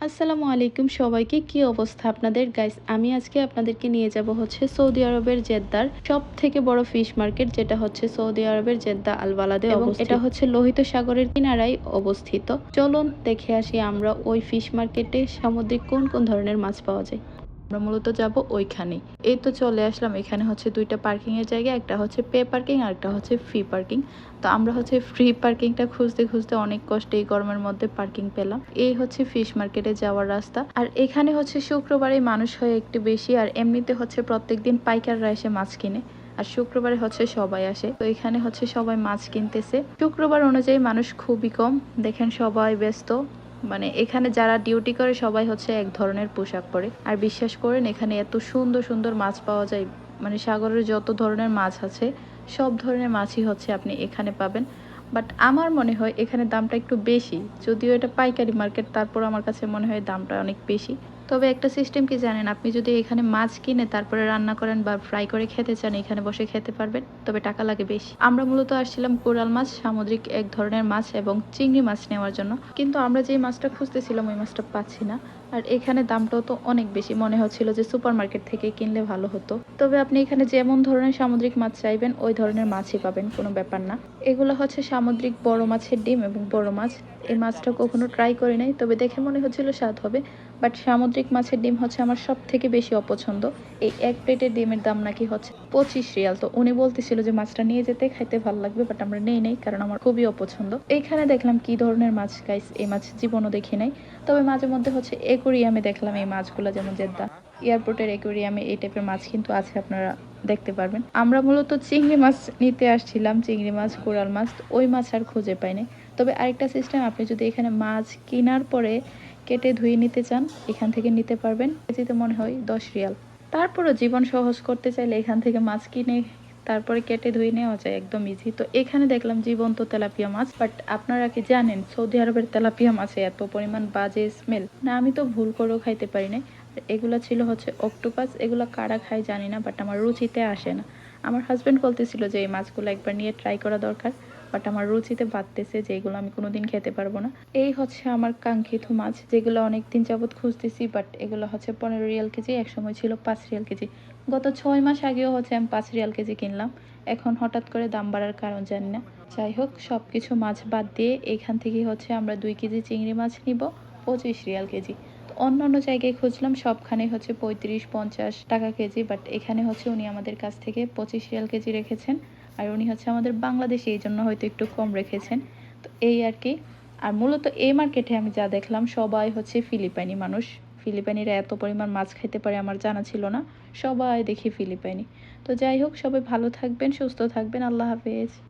আসসালামু আলাইকুম সবাইকে কি অবস্থা আপনাদের? গাইস আমি আজকে আপনাদেরকে নিয়ে যাব হচ্ছে সৌদি আরবের জেদ্দার সব থেকে বড় ফিশ মার্কেট যেটা হচ্ছে সৌদি আরবের জেদ্দা আলবালাদে এবং এটা হচ্ছে লোহিত সাগরের কিনারায় অবস্থিত। চলুন দেখে আসি আমরা ওই ফিশ মার্কেটে সামুদ্রিক কোন কোন ধরনের মাছ পাওয়া যায়। আমরা মূলত যাব ওইখানে। এই তো চলে আসলাম, এখানে হচ্ছে দুইটা পার্কিং এর জায়গা, একটা হচ্ছে পে পার্কিং আর একটা হচ্ছে ফ্রি পার্কিং তো আমরা হচ্ছে ফ্রি পার্কিংটা খুঁজতে খুঁজতে অনেক কষ্টে এই গরমের মধ্যে পার্কিং পেলাম। এই হচ্ছে ফিশ মার্কেটে যাওয়ার রাস্তা। আর এখানে হচ্ছে শুক্রবারে মানুষ হয় একটু বেশি, আর এমনিতে হচ্ছে প্রত্যেকদিন পাইকাররা এসে মাছ কিনে। আর শুক্রবারে হচ্ছে সবাই আসে। তো এখানে হচ্ছে সবাই মাছ কিনতেছে। শুক্রবার অনুযায়ী মানুষ খুবই কম। দেখেন সবাই ব্যস্ত। মানে এখানে যারা ডিউটি করে সবাই হচ্ছে এক ধরনের পোশাক পরে। আর বিশ্বাস করেন, এখানে এত সুন্দর সুন্দর মাছ পাওয়া যায় মানে সাগরের যত ধরনের মাছ আছে, সব ধরনের মাছই হচ্ছে আপনি এখানে পাবেন। বাট আমার মনে হয় এখানে দামটা একটু বেশি, যদিও এটা পাইকারি মার্কেট তারপর আমার কাছে মনে হয় দামটা অনেক বেশি। তবে একটা সিস্টেম কি জানেন? আপনি যদি এখানে মাছ কিনে তারপরে রান্না করেন বা ফ্রাই করে খেতে চান, এখানে বসে খেতে পারবেন, তবে টাকা লাগে বেশি। আমরা মূলত আসছিলাম কোরাল মাছ, সামুদ্রিক এক ধরনের মাছ এবং চিংড়ি মাছ নেওয়ার জন্য। কিন্তু আমরা যে মাছটা খুঁজতেছিলাম, ওই মাছটা পাচ্ছি না। আর এখানে দামটাও তো অনেক বেশি। মনে হচ্ছিল যে সুপার মার্কেট থেকে কিনলে ভালো হতো। তবে আপনি এখানে যেমন ধরনের সামুদ্রিক মাছ চাইবেন, ওই ধরনের মাছই পাবেন, কোনো ব্যাপার না। এগুলো হচ্ছে সামুদ্রিক বড় মাছের ডিম এবং বড় মাছ। এই মাছটা কখনো ট্রাই করি নাই, তবে দেখে মনে হচ্ছিল স্বাদ হবে বাট সামুদ্রিক মাছের ডিম হচ্ছে আমার সব থেকে বেশি অপছন্দ। এই এক প্লেটের ডিমের দাম নাকি হচ্ছে পঁচিশ রিয়াল, তো উনি বলতেছিল যে মাছটা নিয়ে যেতে খাইতে ভালো লাগবে বাট আমরা নেই নেই, কারণ আমার খুবই অপছন্দ। এইখানে দেখলাম কি ধরনের মাছ গাইস এই মাছ জীবনও দেখি নাই, তবে মাঝে মধ্যে হচ্ছে একুরিয়ামে দেখলাম এই মাছগুলো যেমন জেদ্দা। এয়ারপোর্টের একুরিয়ামে এই টাইপের মাছ কিন্তু আছে, আপনারা দেখতে পারবেন। আমরা মূলত চিংড়ি মাছ নিতে আসছিলাম, চিংড়ি মাছ, কোরাল মাছ ওই মাছ আর খুঁজে পাইনি। তবে আরেকটা সিস্টেম আপনি যদি এখানে মাছ কেনার পরে কেটে ধুয়ে নিতে চান, এখান থেকে নিতে পারবেন। কেজিতে মনে হয় দশ রিয়াল। তারপরও জীবন সহজ করতে চাইলে এখান থেকে মাছ কিনে তারপরে কেটে ধুয়ে নেওয়া যায়, একদম ইজি তো এখানে দেখলাম জীবন্ত তেলাপিয়া মাছ বাট আপনারা কি জানেন, সৌদি আরবের তেলাপিয়া মাছে এত পরিমাণ বাজে স্মেল না, আমি তো ভুল করেও খাইতে পারি না এগুলো ছিল হচ্ছে অক্টোপাস এগুলো কারা খায় জানি না বাট আমার রুচিতে আসে না। আমার হাজব্যান্ড বলতেছিল যে এই মাছগুলো একবার নিয়ে ট্রাই করা দরকার। বাট আমার রুচিতে বাড়তেছে যে এগুলো আমি কোনোদিন খেতে পারব না। এই হচ্ছে আমার কাঙ্ক্ষিত মাছ, যেগুলো অনেক দিন যাবৎ খুঁজতেছি, বাট এগুলো হচ্ছে পনেরো রিয়াল কেজি, একসময় ছিল পাঁচ রিয়াল কেজি। গত ছয় মাস আগেও হচ্ছে আমি পাঁচ রিয়াল কেজি কিনলাম। এখন হঠাৎ করে দাম বাড়ার কারণ জানি না। যাই হোক সব কিছু মাছ বাদ দিয়ে এখান থেকে হচ্ছে আমরা দুই কেজি চিংড়ি মাছ নিব, পঁচিশ রিয়াল কেজি। অন্য অন্য জায়গায় খুঁজলাম, সবখানে হচ্ছে পঁয়ত্রিশ, পঞ্চাশ টাকা কেজি, বাট এখানে হচ্ছে উনি আমাদের কাছ থেকে পঁচিশ রিয়াল কেজি রেখেছেন। আর উনি হচ্ছে আমাদের বাংলাদেশে এই জন্য হয়তো একটু কম রেখেছেন। তো এই আর কি। আর মূলত এই মার্কেটে আমি যা দেখলাম, সবাই হচ্ছে ফিলিপাইনি মানুষ। ফিলিপাইনিরা এত পরিমাণ মাছ খাইতে পারে আমার জানা ছিল না। সবাই দেখি ফিলিপাইনি। তো যাই হোক, সবাই ভালো থাকবেন, সুস্থ থাকবেন। আল্লাহ হাফেজ।